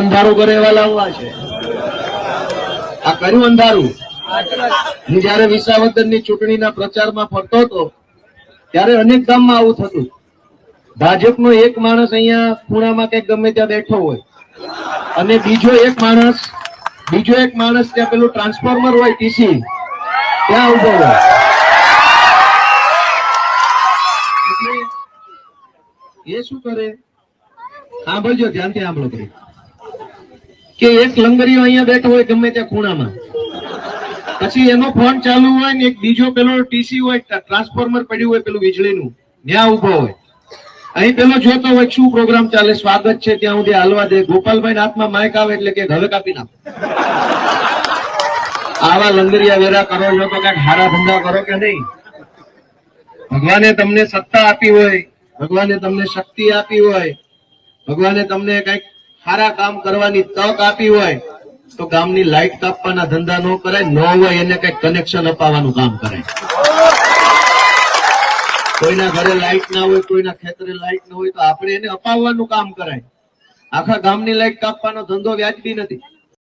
અંધારું કરે એવા લાવવા છે. આ કર્યું અંધારું? હું જયારે વિસાવદનની ચૂંટણીના પ્રચારમાં ફરતો હતો, ત્યારે અનેક ગામમાં આવું થતું. ભાજપનો એક માણસ અહીંયા ખૂણામાં કે ગમે ત્યાં બેઠો હોય. અને બીજો એક માણસ, બીજો એક માણસ ત્યાં પેલું ટ્રાન્સફોર્મર હોય, ટીસી, ત્યાં ઊભો હોય. એ શું કરે? સાંભળજો, ધ્યાનથી સાંભળો ભાઈ. કે એક લંગરીઓ અહીંયા બેઠો હોય ગમે ત્યાં ખૂણામાં. પછી એનો ફોન ચાલુ હોય ને એક બીજો પેલો ટીસી હોય ટ્રાન્સફોર્મર પડ્યું હોય પેલું વીજળીનું, ત્યાં ઊભો હોય. અહીં પેલો જોતો હોય, શું પ્રોગ્રામ ચાલે, સ્વાગત છે, ત્યાં સુધી હાલવા દે. ગોપાલભાઈ હાથમાં માઇક આવે એટલે કે હવે કાપી નાખો. આવા લંગરિયા વેરા કરો છો તો કંઈક હારા ધંધા કરો કે નહીં? ભગવાને તમને સત્તા આપી હોય, ભગવાને તમને શક્તિ આપી હોય, ભગવાને તમને કંઈક સારા કામ કરવાની તક આપી હોય, તો ગામની લાઈટ કાપવાના ધંધા ન કરાય, ન હોય એને કઈ કનેક્શન અપાવવાનું કામ કરાય. કોઈના ઘરે લાઈટ ના હોય, કોઈના ખેતરે લાઈટ ના હોય, તો આપણે એને અપાવવાનું કામ કરાય. આખા ગામની લાઈટ કાપવાનો ધંધો વ્યાજબી નથી.